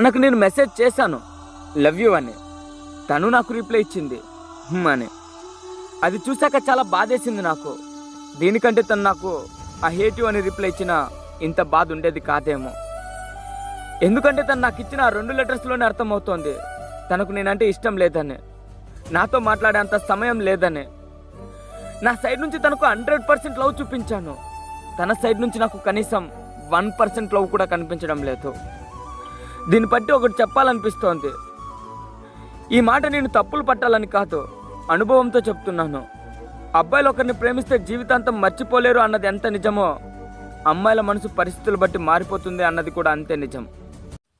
తనకు నేను మెసేజ్ చేశాను. లవ్ యూ అని. తను నాకు రిప్లై ఇచ్చింది. "హ్మ్" అని. అది చూశాక చాలా బాధేసింది నాకు. దీనికంటే తను నాకు ఆ హేట్ అని రిప్లై ఇచ్చిన ఇంత బాధ ఉండేది కాదేమో. ఎందుకంటే తను నాకు ఇచ్చిన ఆ రెండు లెటర్స్లోనే అర్థమవుతోంది. తనకు నేనంటే ఇష్టం లేదని. నాతో మాట్లాడేంత సమయం లేదని. నా సైడ్ నుంచి తనకు హండ్రెడ్ పర్సెంట్ లవ్ చూపించాను. తన సైడ్ నుంచి నాకు కనీసం వన్ పర్సెంట్ లవ్ కూడా కనిపించడం లేదు. దీన్ని బట్టి ఒకటి చెప్పాలనిపిస్తోంది. ఈ మాట నేను తప్పులు పట్టాలని కాదు అనుభవంతో చెప్తున్నాను. అబ్బాయిలు ఒకరిని ప్రేమిస్తే జీవితాంతం మర్చిపోలేరు అన్నది ఎంత నిజమో అమ్మాయిల మనసు పరిస్థితులు బట్టి మారిపోతుంది అన్నది కూడా అంతే నిజం.